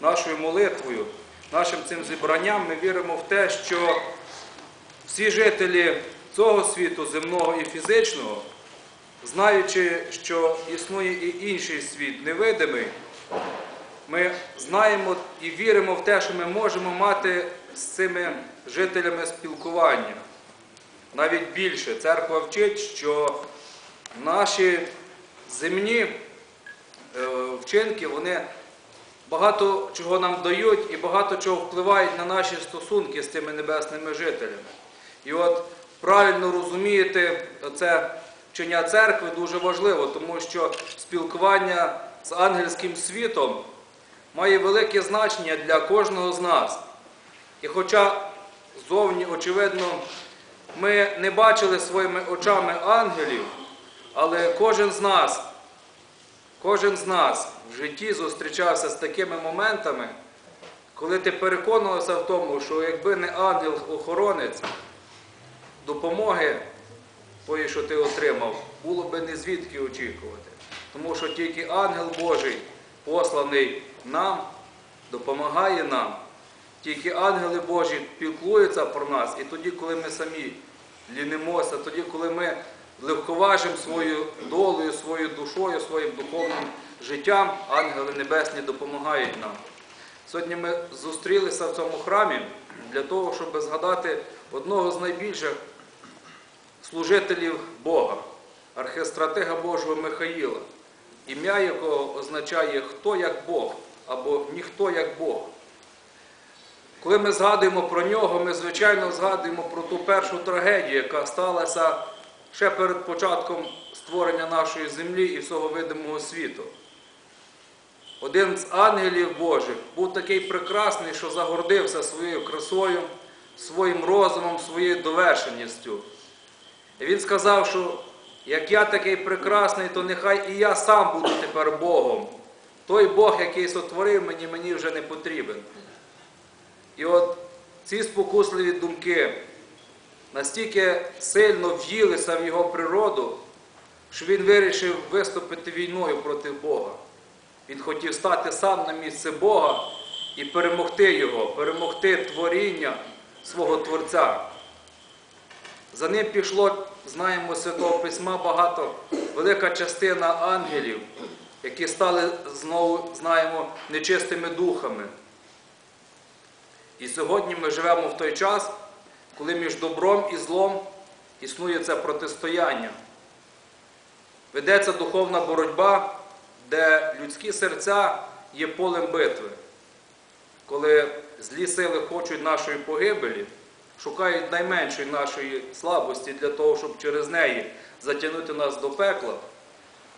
нашою молитвою, нашим цим зібранням ми віримо в те, що всі жителі цього світу, земного і фізичного, знаючи, що існує і інший світ невидимий, ми знаємо і віримо в те, що ми можемо мати з цими жителями спілкування. Навіть більше церква вчить, що наші земні е, вчинки, вони багато чого нам дають і багато чого впливають на наші стосунки з цими небесними жителями. І от правильно розуміти це вчення церкви дуже важливо, тому що спілкування з ангельським світом має велике значення для кожного з нас. І хоча зовні, очевидно, ми не бачили своїми очами ангелів, але кожен з нас, кожен з нас в житті зустрічався з такими моментами, коли ти переконувався в тому, що якби не ангел-охоронець, допомоги тої, що ти отримав, було би не звідки очікувати. Тому що тільки ангел Божий, посланий нам, допомагає нам. Тільки ангели Божі піклуються про нас, і тоді, коли ми самі лінимося, тоді, коли ми легковажимо свою долею, своєю душою, своїм духовним життям, ангели небесні допомагають нам. Сьогодні ми зустрілися в цьому храмі для того, щоб згадати одного з найбільших служителів Бога, архистратега Божого Михаїла, ім'я якого означає хто як Бог або ніхто як Бог. Коли ми згадуємо про нього, ми, звичайно, згадуємо про ту першу трагедію, яка сталася ще перед початком створення нашої землі і всього видимого світу. Один з ангелів Божих був такий прекрасний, що загордився своєю красою, своїм розумом, своєю довершеністю. І він сказав, що як я такий прекрасний, то нехай і я сам буду тепер Богом. Той Бог, який сотворив мені, мені вже не потрібен. І от ці спокусливі думки настільки сильно в'їлися в його природу, що він вирішив виступити війною проти Бога. Він хотів стати сам на місце Бога і перемогти Його, перемогти творіння свого Творця. За ним пішло, знаємо Святого Письма, багато, велика частина ангелів, які стали знову, знаємо, нечистими духами. І сьогодні ми живемо в той час, коли між добром і злом існує це протистояння. Ведеться духовна боротьба, де людські серця є полем битви. Коли злі сили хочуть нашої погибелі, шукають найменшої нашої слабості для того, щоб через неї затягнути нас до пекла.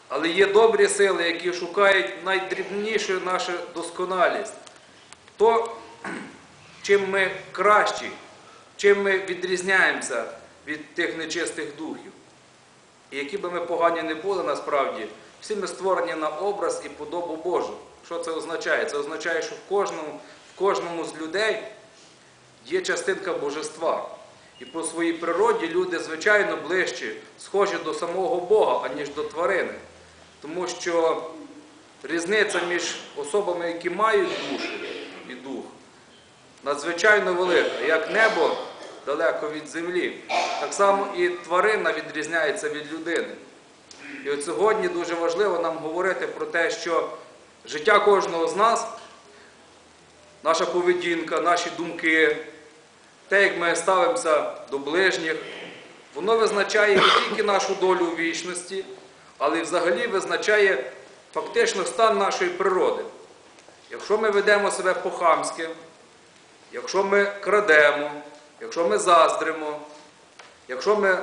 Але є добрі сили, які шукають найдрібнішу нашу досконалість. То, чим ми кращі, чим ми відрізняємося від тих нечистих духів. І які би ми погані не були насправді, всі ми створені на образ і подобу Божу. Що це означає? Це означає, що в кожному, в кожному з людей є частинка божества. І по своїй природі люди, звичайно, ближче, схожі до самого Бога, аніж до тварини. Тому що різниця між особами, які мають душу і дух, надзвичайно велика. Як небо далеко від землі, так само і тварина відрізняється від людини. І от сьогодні дуже важливо нам говорити про те, що життя кожного з нас, наша поведінка, наші думки, те, як ми ставимося до ближніх, воно визначає не тільки нашу долю у вічності, але й взагалі визначає фактично стан нашої природи. Якщо ми ведемо себе по-хамськи, якщо ми крадемо, якщо ми заздримо, якщо ми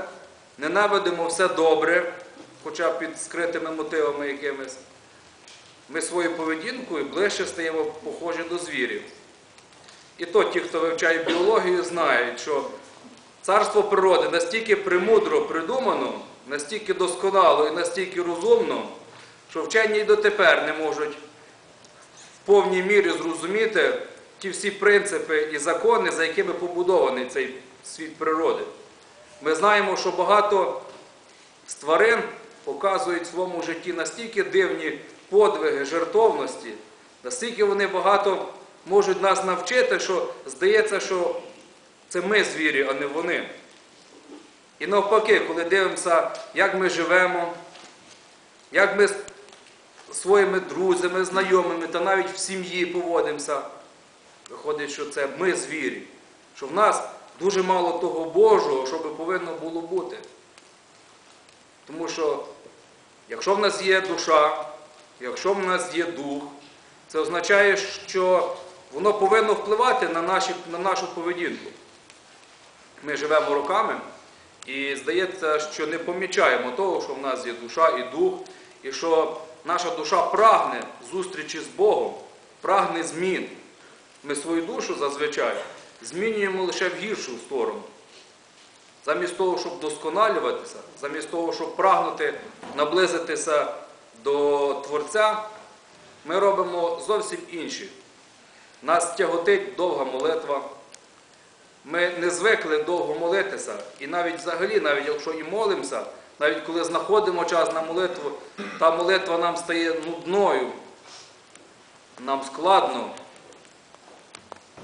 ненавидимо все добре, хоча під скритими мотивами якимись, ми своєю поведінкою ближче стаємо похожі до звірів. І то ті, хто вивчає біологію, знають, що царство природи настільки премудро придумано, настільки досконало і настільки розумно, що вчені й дотепер не можуть в повній мірі зрозуміти ті всі принципи і закони, за якими побудований цей світ природи. Ми знаємо, що багато з тварин показують в своєму житті настільки дивні подвиги жертовності, Настільки вони багато можуть нас навчити, що здається, що це ми звірі, а не вони. І навпаки, коли дивимося, як ми живемо, як ми з своїми друзями, знайомими та навіть в сім'ї поводимося, виходить, що це ми звірі, що в нас дуже мало того Божого, що би повинно було бути. Тому що, якщо в нас є душа, якщо в нас є дух, це означає, що воно повинно впливати на, наші, на нашу поведінку. Ми живемо роками і здається, що не помічаємо того, що в нас є душа і дух, і що наша душа прагне зустрічі з Богом, прагне змін. Ми свою душу зазвичай змінюємо лише в гіршу сторону. Замість того, щоб досконалюватися, замість того, щоб прагнути наблизитися до Творця, ми робимо зовсім інші. Нас тяготить довга молитва. Ми не звикли довго молитися. І навіть взагалі, навіть якщо і молимося, навіть коли знаходимо час на молитву, та молитва нам стає нудною, нам складно.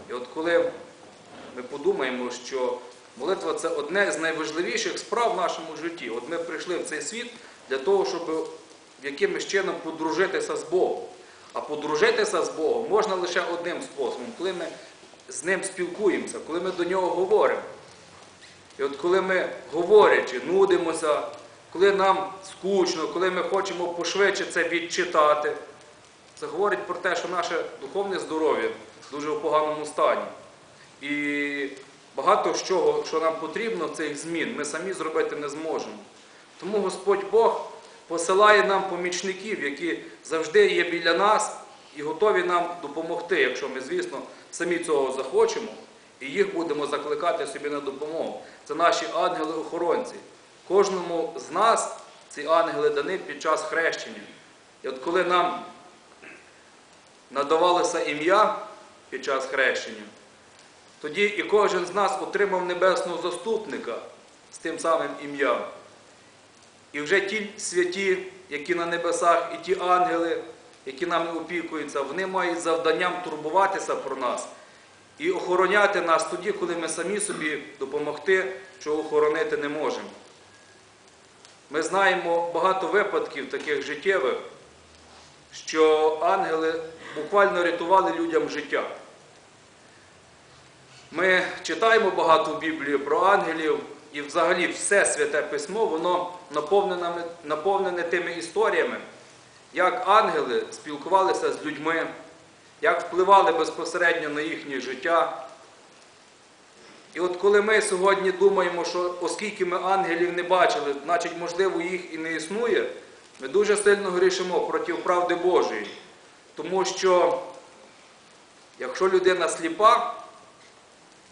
І от коли ми подумаємо, що молитва це одне з найважливіших справ в нашому житті. От ми прийшли в цей світ для того, щоб якимось чином подружитися з Богом. А подружитися з Богом можна лише одним способом, коли ми з ним спілкуємося, коли ми до нього говоримо. І от коли ми говорячи, нудимося, коли нам скучно, коли ми хочемо пошвидше це відчитати, це говорить про те, що наше духовне здоров'я дуже в поганому стані. І багато чого, що нам потрібно, цих змін, ми самі зробити не зможемо. Тому Господь Бог посилає нам помічників, які завжди є біля нас і готові нам допомогти, якщо ми, звісно, самі цього захочемо, і їх будемо закликати собі на допомогу. Це наші ангели-охоронці. Кожному з нас ці ангели дані під час хрещення. І от коли нам надавалося ім'я під час хрещення, тоді і кожен з нас отримав небесного заступника з тим самим ім'ям. І вже ті святі, які на небесах, і ті ангели, які нами опікуються, вони мають завданням турбуватися про нас і охороняти нас тоді, коли ми самі собі допомогти, що охоронити не можемо. Ми знаємо багато випадків таких життєвих, що ангели буквально рятували людям життя. Ми читаємо багато в Біблії про ангелів, і взагалі все святе письмо, воно наповнене, наповнене тими історіями, як ангели спілкувалися з людьми, як впливали безпосередньо на їхнє життя. І от коли ми сьогодні думаємо, що оскільки ми ангелів не бачили, значить, можливо, їх і не існує, ми дуже сильно грішимо проти правди Божої. Тому що, якщо людина сліпа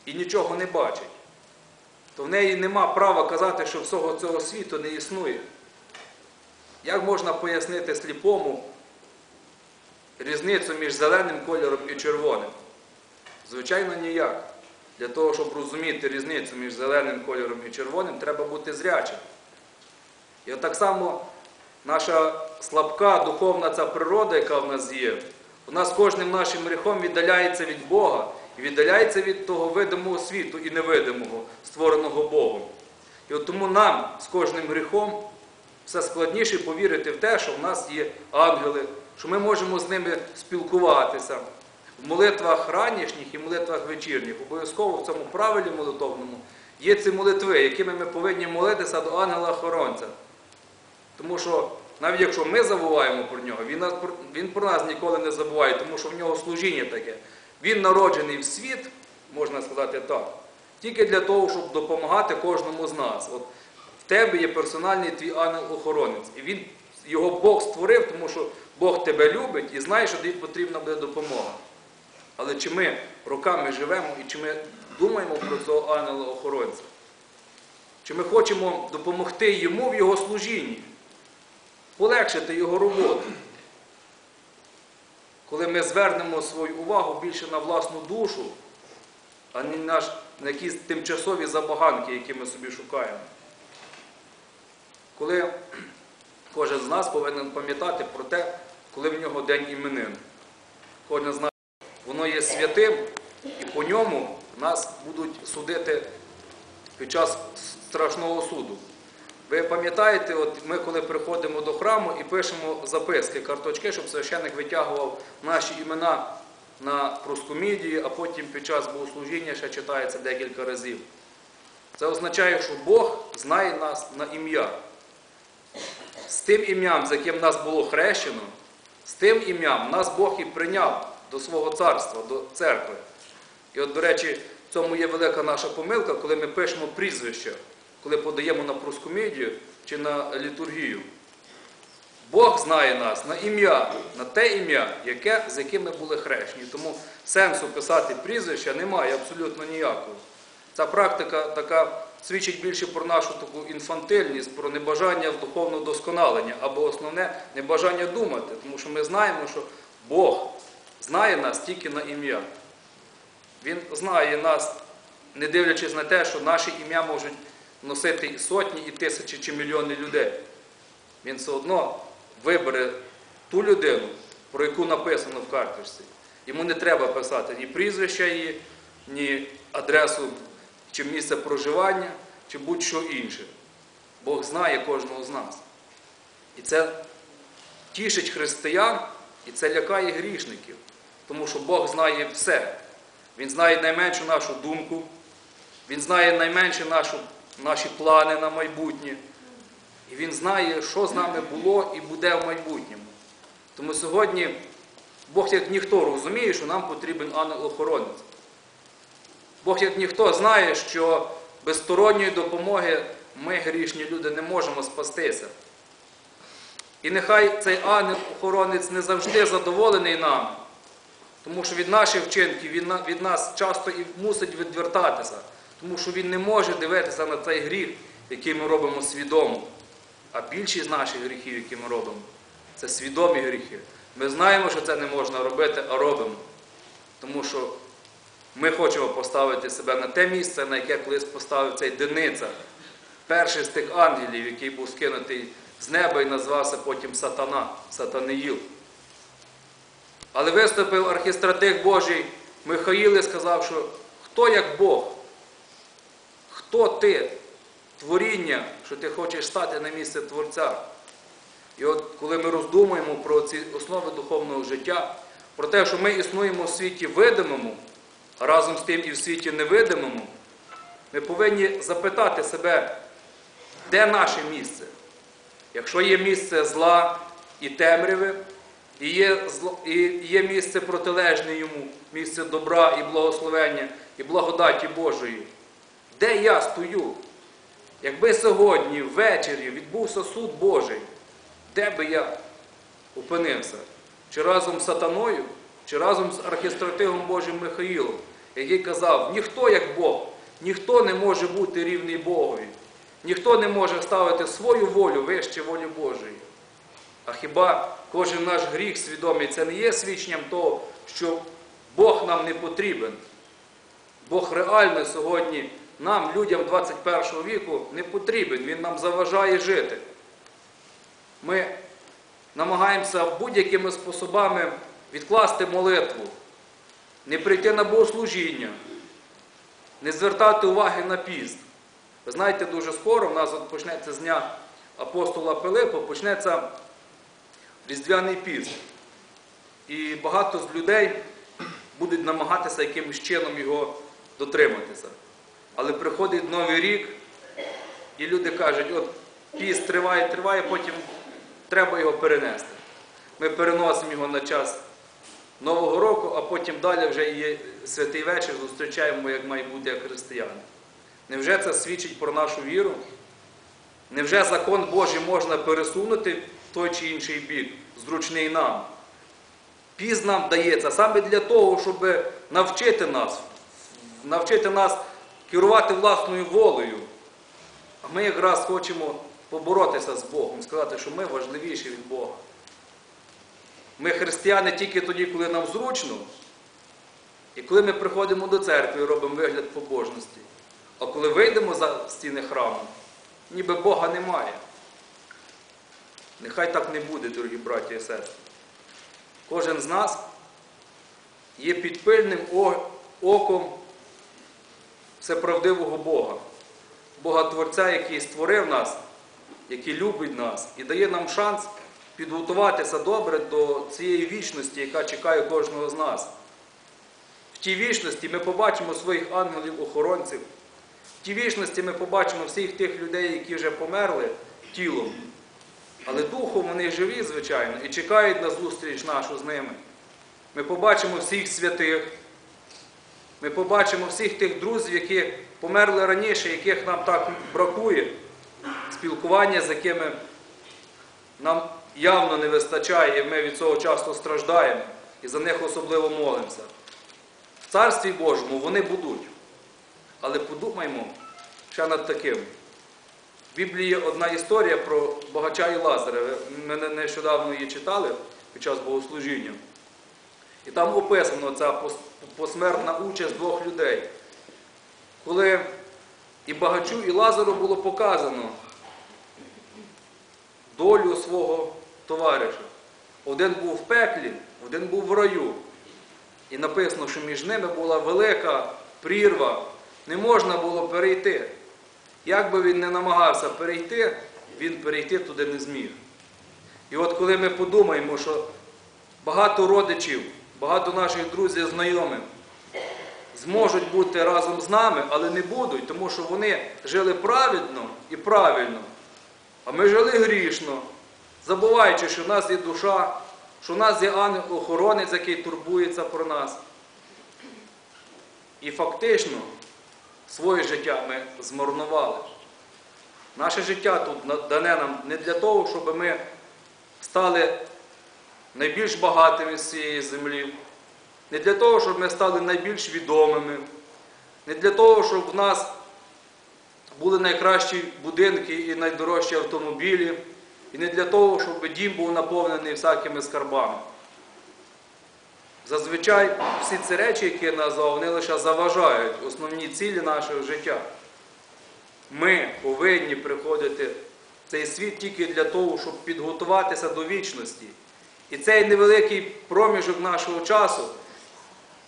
і нічого не бачить, то в неї нема права казати, що всього цього світу не існує. Як можна пояснити сліпому різницю між зеленим кольором і червоним? Звичайно, ніяк. Для того, щоб розуміти різницю між зеленим кольором і червоним, треба бути зрячим. І от так само наша слабка духовна ця природа, яка в нас є, у нас кожним нашим гріхом віддаляється від Бога і віддаляється від того видимого світу і невидимого, створеного Богом. І от тому нам з кожним гріхом все складніше повірити в те, що в нас є ангели, що ми можемо з ними спілкуватися. В молитвах ранішніх і молитвах вечірніх, обов'язково в цьому правилі молитовному є ці молитви, якими ми повинні молитися до ангела-охоронця. Тому що навіть якщо ми забуваємо про нього, він, він про нас ніколи не забуває, тому що в нього служіння таке. Він народжений в світ, можна сказати так, тільки для того, щоб допомагати кожному з нас. От в тебе є персональний твій ангел-охоронець. І він, його Бог створив, тому що Бог тебе любить і знає, що тобі потрібна буде допомога. Але чи ми роками живемо і чи ми думаємо про цього ангела-охоронця? Чи ми хочемо допомогти йому в його служінні, полегшити його роботу? Коли ми звернемо свою увагу більше на власну душу, а не на, якісь тимчасові забаганки, які ми собі шукаємо. Коли кожен з нас повинен пам'ятати про те, коли в нього день іменин. кожен з нас, воно є святим, і по ньому нас будуть судити під час страшного суду. Ви пам'ятаєте, от ми коли приходимо до храму і пишемо записки, карточки, щоб священник витягував наші імена на проскомідії, а потім під час богослужіння ще читається декілька разів. Це означає, що Бог знає нас на ім'я. З тим ім'ям, з яким нас було хрещено, з тим ім'ям нас Бог і прийняв до свого царства, до церкви. І от, до речі, в цьому є велика наша помилка, коли ми пишемо прізвище, коли подаємо на проскомідію чи на літургію. Бог знає нас на ім'я, на те ім'я, яке, з яким ми були хрещені. Тому сенсу писати прізвища немає абсолютно ніякого. Ця практика така свідчить більше про нашу таку інфантильність, про небажання духовного досконалення, або основне небажання думати, тому що ми знаємо, що Бог знає нас тільки на ім'я. Він знає нас, не дивлячись на те, що наші ім'я можуть носити і сотні, і тисячі чи мільйони людей. Він все одно вибере ту людину, про яку написано в карточці. Йому не треба писати ні прізвища її, ні адресу чи місце проживання, чи будь-що інше. Бог знає кожного з нас. І це тішить християн, і це лякає грішників. Тому що Бог знає все. Він знає найменшу нашу думку, Він знає найменше нашу, наші плани на майбутнє. І Він знає, що з нами було і буде в майбутньому. Тому сьогодні Бог, як ніхто, розуміє, що нам потрібен ангел-охоронець. Бог, як ніхто, знає, що без сторонньої допомоги ми, грішні люди, не можемо спастися. І нехай цей ангел-охоронець не завжди задоволений нами, тому що від наших вчинків від нас часто і мусить відвертатися, тому що він не може дивитися на цей гріх, який ми робимо свідомо. А більшість наших гріхів, які ми робимо, це свідомі гріхи. Ми знаємо, що це не можна робити, а робимо. Тому що ми хочемо поставити себе на те місце, на яке колись поставив цей Дениця, перший з тих ангелів, який був скинутий з неба і назвався потім Сатана, Сатаниїл. Але виступив архістратик Божий Михаїл і сказав, що хто як Бог? Хто ти? Творіння, що ти хочеш стати на місце Творця. І от коли ми роздумуємо про ці основи духовного життя, про те, що ми існуємо в світі видимому, а разом з тим і в світі невидимому, ми повинні запитати себе, де наше місце? Якщо є місце зла і темряви, і є, зло, і є місце протилежне йому, місце добра і благословення, і благодаті Божої, де я стою? Якби сьогодні ввечері відбувся суд Божий, де би я опинився? Чи разом з сатаною, чи разом з архістратигом Божим Михаїлом, який казав, ніхто як Бог, ніхто не може бути рівний Богові, ніхто не може ставити свою волю вище волі Божої. А хіба кожен наш гріх свідомий це не є свідченням того, що Бог нам не потрібен? Бог реально сьогодні нам, людям 21 віку, не потрібен, Він нам заважає жити. Ми намагаємося будь-якими способами відкласти молитву, не прийти на богослужіння, не звертати уваги на піст. Ви знаєте, дуже скоро в нас от почнеться з дня апостола Пилипа, почнеться Різдвяний піст. І багато з людей будуть намагатися якимось чином його дотриматися. Але приходить Новий рік, і люди кажуть, от піст триває, триває, потім треба його перенести. Ми переносимо його на час Нового року, а потім далі вже є святий вечір, зустрічаємо, як має бути як християни. Невже це свідчить про нашу віру? Невже закон Божий можна пересунути в той чи інший бік, зручний нам? Піст нам дається саме для того, щоб навчити нас, навчити нас керувати власною волею. А ми якраз хочемо поборотися з Богом, сказати, що ми важливіші від Бога. Ми християни тільки тоді, коли нам зручно, і коли ми приходимо до церкви і робимо вигляд побожності. А коли вийдемо за стіни храму, ніби Бога немає. Нехай так не буде, дорогі браті і сестри. Кожен з нас є під пильним оком всеправдивого Бога, Бога Творця, який створив нас, який любить нас і дає нам шанс підготуватися добре до цієї вічності, яка чекає кожного з нас. В тій вічності ми побачимо своїх ангелів-охоронців. В тій вічності ми побачимо всіх тих людей, які вже померли тілом. Але духом вони живі, звичайно, і чекають на зустріч нашу з ними. Ми побачимо всіх святих. Ми побачимо всіх тих друзів, які померли раніше, яких нам так бракує, спілкування, з якими нам явно не вистачає, і ми від цього часто страждаємо і за них особливо молимося. В Царстві Божому вони будуть. Але подумаймо ще над таким. В Біблії є одна історія про багача і Лазаря. Ми не- нещодавно її читали під час богослужіння. І там описано ця посмертна участь двох людей. Коли і багачу, і Лазару було показано долю свого товариша. Один був в пеклі, один був в раю. І написано, що між ними була велика прірва, не можна було перейти. Як би він не намагався перейти, він перейти туди не зміг. І от коли ми подумаємо, що багато родичів, багато наших друзів, знайомих зможуть бути разом з нами, але не будуть, тому що вони жили праведно і правильно, а ми жили грішно, забуваючи, що в нас є душа, що в нас є ангел-охоронець, який турбується про нас. І фактично своє життя ми змарнували. Наше життя тут дане нам не для того, щоб ми стали найбільш багатими з цієї землі, не для того, щоб ми стали найбільш відомими, не для того, щоб в нас були найкращі будинки і найдорожчі автомобілі, і не для того, щоб дім був наповнений всякими скарбами. Зазвичай всі ці речі, які я назвав, вони лише заважають основні цілі нашого життя. Ми повинні приходити в цей світ тільки для того, щоб підготуватися до вічності. І цей невеликий проміжок нашого часу,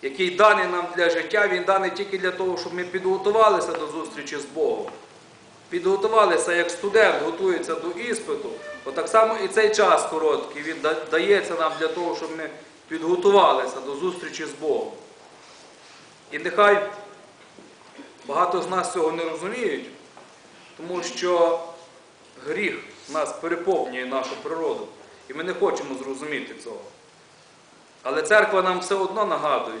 який даний нам для життя, він даний тільки для того, щоб ми підготувалися до зустрічі з Богом. Підготувалися, як студент готується до іспиту, отак само і цей час короткий, він дається нам для того, щоб ми підготувалися до зустрічі з Богом. І нехай багато з нас цього не розуміють, тому що гріх нас переповнює нашу природу, і ми не хочемо зрозуміти цього. Але церква нам все одно нагадує,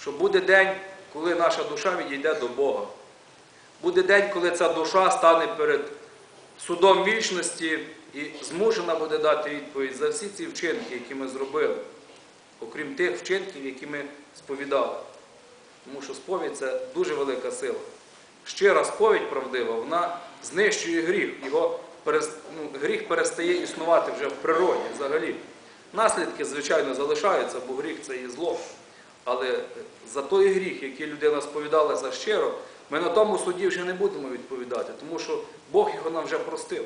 що буде день, коли наша душа відійде до Бога. Буде день, коли ця душа стане перед судом вічності і змушена буде дати відповідь за всі ці вчинки, які ми зробили, окрім тих вчинків, які ми сповідали. Тому що сповідь це дуже велика сила. Щира сповідь правдива, вона знищує гріх. Його ну, гріх перестає існувати вже в природі взагалі. Наслідки, звичайно, залишаються, бо гріх це є зло. Але за той гріх, який людина сповідалася щиро, ми на тому суді вже не будемо відповідати, тому що Бог його нам вже простив.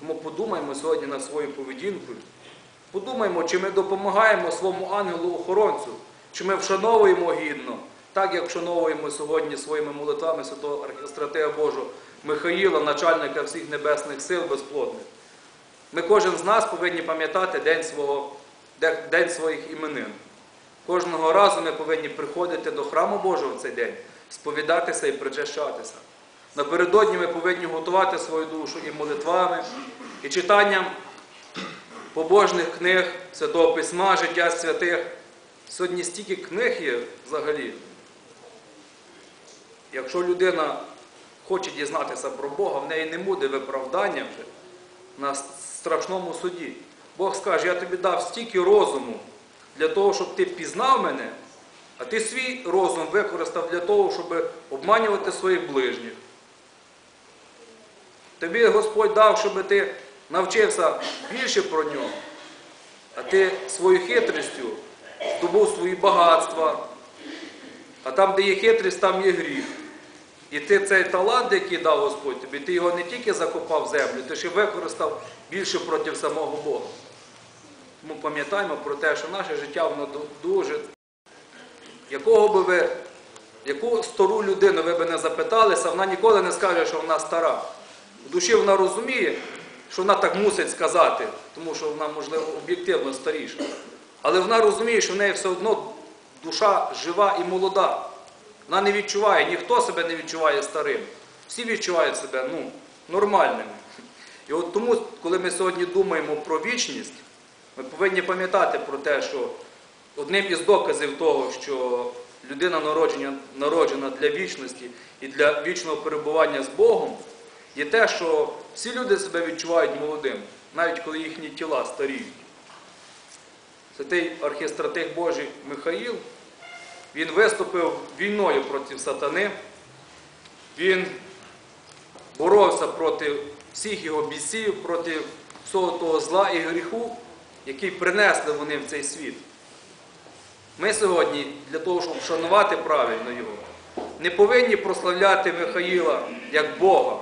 Тому подумаймо сьогодні над своєю поведінкою. Подумаймо, чи ми допомагаємо своєму ангелу-охоронцю, чи ми вшановуємо гідно, так як вшановуємо сьогодні своїми молитвами святого архістратея Божого Михаїла, начальника всіх небесних сил безплотних. Ми кожен з нас повинні пам'ятати день, свого, день своїх іменин. Кожного разу ми повинні приходити до храму Божого в цей день, сповідатися і причащатися. Напередодні ми повинні готувати свою душу і молитвами, і читанням побожних книг, Святого Письма, життя святих. Сьогодні стільки книг є взагалі. Якщо людина хоче дізнатися про Бога, в неї не буде виправдання вже на страшному суді. Бог скаже, я тобі дав стільки розуму для того, щоб ти пізнав мене, а ти свій розум використав для того, щоб обманювати своїх ближніх. Тобі Господь дав, щоб ти навчився більше про нього, а ти свою хитрістю здобув свої багатства. А там, де є хитрість, там є гріх. І ти цей талант, який дав Господь тобі, ти його не тільки закопав в землю, ти ще використав більше проти самого Бога. Тому пам'ятаємо про те, що наше життя воно дуже якого би ви, яку стару людину ви би не запиталися, вона ніколи не скаже, що вона стара. В душі вона розуміє, що вона так мусить сказати, тому що вона, можливо, об'єктивно старіша. Але вона розуміє, що в неї все одно душа жива і молода. Вона не відчуває, ніхто себе не відчуває старим. Всі відчувають себе ну, нормальними. І от тому, коли ми сьогодні думаємо про вічність, ми повинні пам'ятати про те, що одним із доказів того, що людина народжена, народжена для вічності і для вічного перебування з Богом, є те, що всі люди себе відчувають молодим, навіть коли їхні тіла старіють. Святий архістратих Божий Михаїл, він виступив війною проти сатани, він боровся проти всіх його бісів, проти всього того зла і гріху, який принесли вони в цей світ. Ми сьогодні, для того, щоб вшанувати правильно його, не повинні прославляти Михаїла як Бога.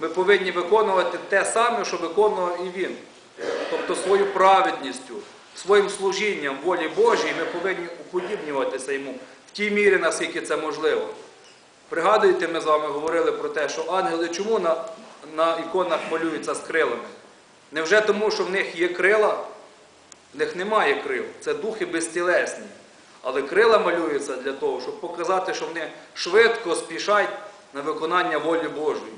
Ми повинні виконувати те саме, що виконував і він. Тобто свою праведністю, своїм служінням волі Божій ми повинні уподібнюватися йому в тій мірі, наскільки це можливо. Пригадуєте, ми з вами говорили про те, що ангели чому на, на іконах малюються з крилами? Невже тому, що в них є крила? В них немає крил. Це духи безтілесні. Але крила малюються для того, щоб показати, що вони швидко спішать на виконання волі Божої.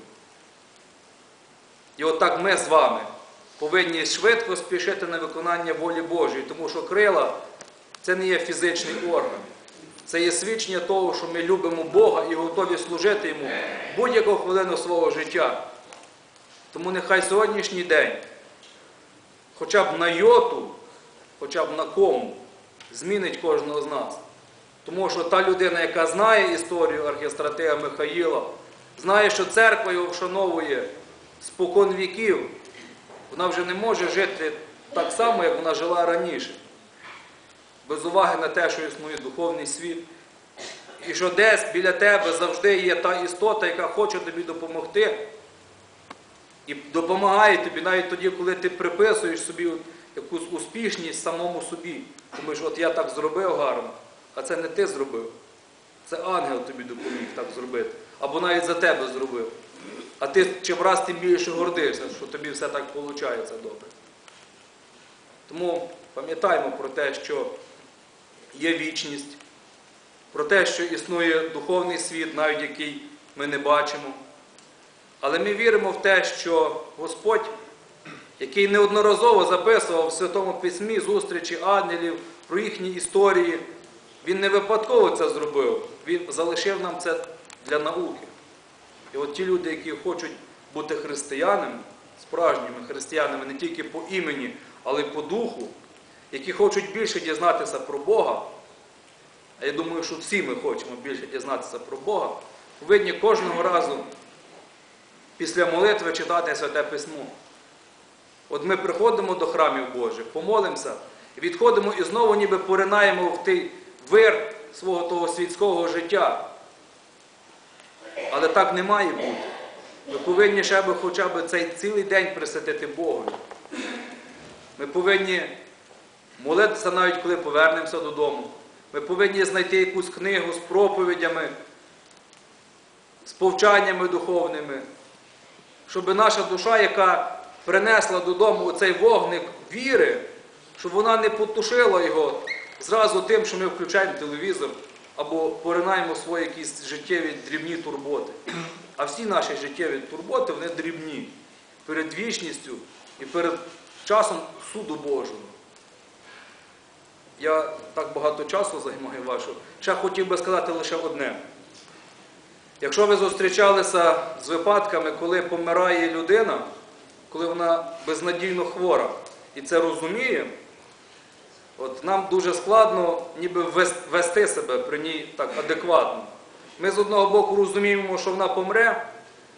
І отак ми з вами повинні швидко спішити на виконання волі Божої, тому що крила це не є фізичний орган. Це є свідчення того, що ми любимо Бога і готові служити Йому будь-яку хвилину свого життя. Тому нехай сьогоднішній день, хоча б на йоту, хоча б на кому, змінить кожного з нас. Тому що та людина, яка знає історію архістратега Михаїла, знає, що церква його вшановує спокон віків, вона вже не може жити так само, як вона жила раніше. Без уваги на те, що існує духовний світ. І що десь біля тебе завжди є та істота, яка хоче тобі допомогти. І допомагає тобі навіть тоді, коли ти приписуєш собі якусь успішність самому собі. Тому що от я так зробив гарно, а це не ти зробив. Це ангел тобі допоміг так зробити. Або навіть за тебе зробив. А ти чим раз тим більше гордишся, що тобі все так виходить добре. Тому пам'ятаємо про те, що є вічність, про те, що існує духовний світ, навіть який ми не бачимо. Але ми віримо в те, що Господь, який неодноразово записував в Святому Письмі зустрічі ангелів про їхні історії, він не випадково це зробив. Він залишив нам це для науки. І от ті люди, які хочуть бути християнами, справжніми християнами не тільки по імені, але й по духу, які хочуть більше дізнатися про Бога, а я думаю, що всі ми хочемо більше дізнатися про Бога, повинні кожного разу після молитви читати Святе Письмо. От ми приходимо до храмів Божих, помолимося, відходимо і знову ніби поринаємо в той вир свого того світського життя. Але так не має бути. Ми повинні ще хоча б цей цілий день присвятити Богу. Ми повинні молитися навіть коли повернемося додому. Ми повинні знайти якусь книгу з проповідями, з повчаннями духовними, щоб наша душа, яка принесла додому цей вогник віри, щоб вона не потушила його зразу тим, що ми включаємо телевізор або поринаємо свої якісь життєві дрібні турботи. А всі наші життєві турботи, вони дрібні перед вічністю і перед часом суду Божого. Я так багато часу займаю вашу. Ще хотів би сказати лише одне. Якщо ви зустрічалися з випадками, коли помирає людина, коли вона безнадійно хвора і це розуміє, от нам дуже складно ніби вести себе при ній так адекватно. Ми з одного боку розуміємо, що вона помре,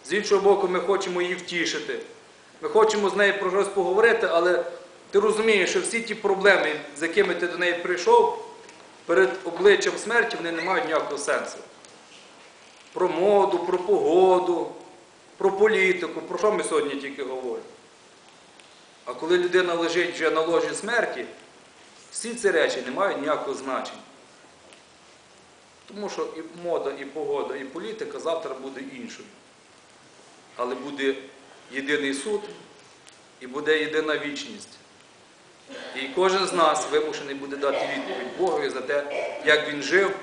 з іншого боку, ми хочемо її втішити. Ми хочемо з нею про щось поговорити, але ти розумієш, що всі ті проблеми, з якими ти до неї прийшов, перед обличчям смерті вони не мають ніякого сенсу. Про моду, про погоду, про політику, про що ми сьогодні тільки говоримо. А коли людина лежить вже на ложі смерті, всі ці речі не мають ніякого значення. Тому що і мода, і погода, і політика завтра буде іншою. Але буде єдиний суд і буде єдина вічність. І кожен з нас вимушений буде дати відповідь Богові за те, як він жив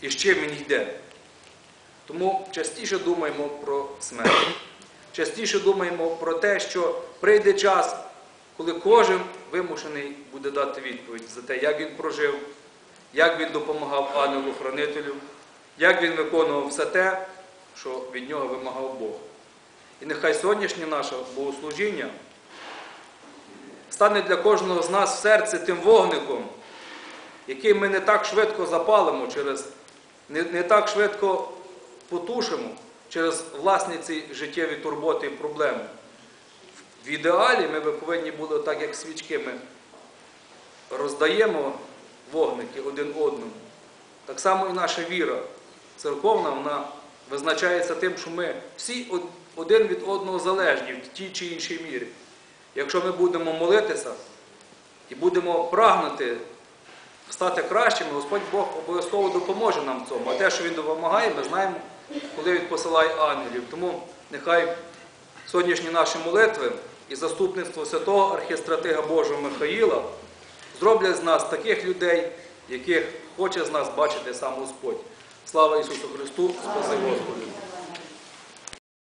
і з чим він йде. Тому частіше думаємо про смерть. Частіше думаємо про те, що прийде час, коли кожен вимушений буде дати відповідь за те, як він прожив, як він допомагав ангелу-хранителю, як він виконував все те, що від нього вимагав Бог. І нехай сьогоднішнє наше богослужіння стане для кожного з нас в серці тим вогником, який ми не так швидко запалимо через, не, не так швидко потушимо через власні ці життєві турботи і проблеми. В ідеалі ми би повинні були, так як свічки, ми роздаємо вогники один одному. Так само і наша віра церковна, вона визначається тим, що ми всі один від одного залежні в тій чи іншій мірі. Якщо ми будемо молитися і будемо прагнути стати кращими, Господь Бог обов'язково допоможе нам в цьому. А те, що Він допомагає, ми знаємо, коли Він посилає ангелів. Тому нехай сьогоднішні наші молитви і заступництво святого архістратига Божого Михаїла зроблять з нас таких людей, яких хоче з нас бачити сам Господь. Слава Ісусу Христу, спаси Господи!